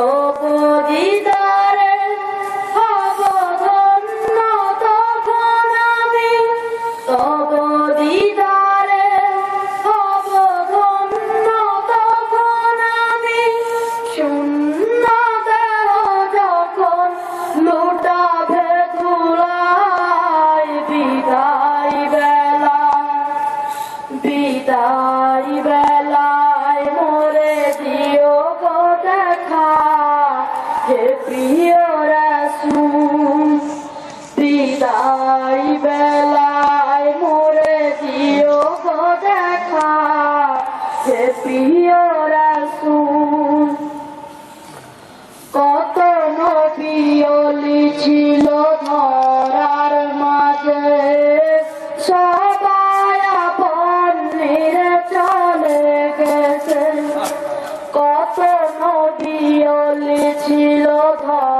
そこにだ。বিদায় বেলায় মোরে দিও গো দেখা। সে প্রিয় রাসুল, কত নবী ছিল ধরার মাঝে। চলে গেছে। কত ছিল ধর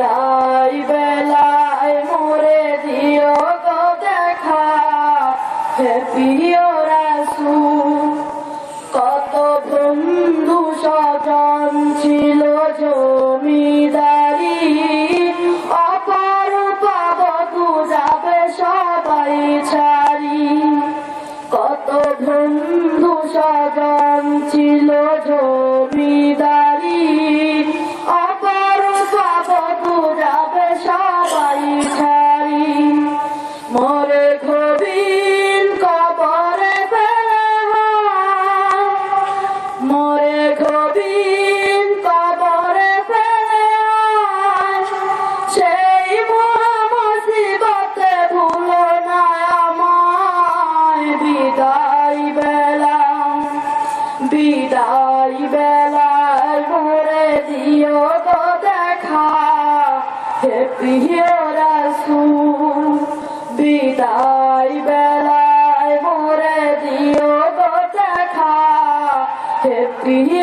বিদায় বেলায় মোরে দিও গো দেখা। হে প্রিয় রাসু কত বন্ধু স্বজন ছিল জমিদারি। অপার পাব তু যাবে সবাই ছাড়ি। কত বন্ধু স্বজন প্রিয় রাসুল বিদায় বেলায় মরে দিও গো দেখা হে প্রিয়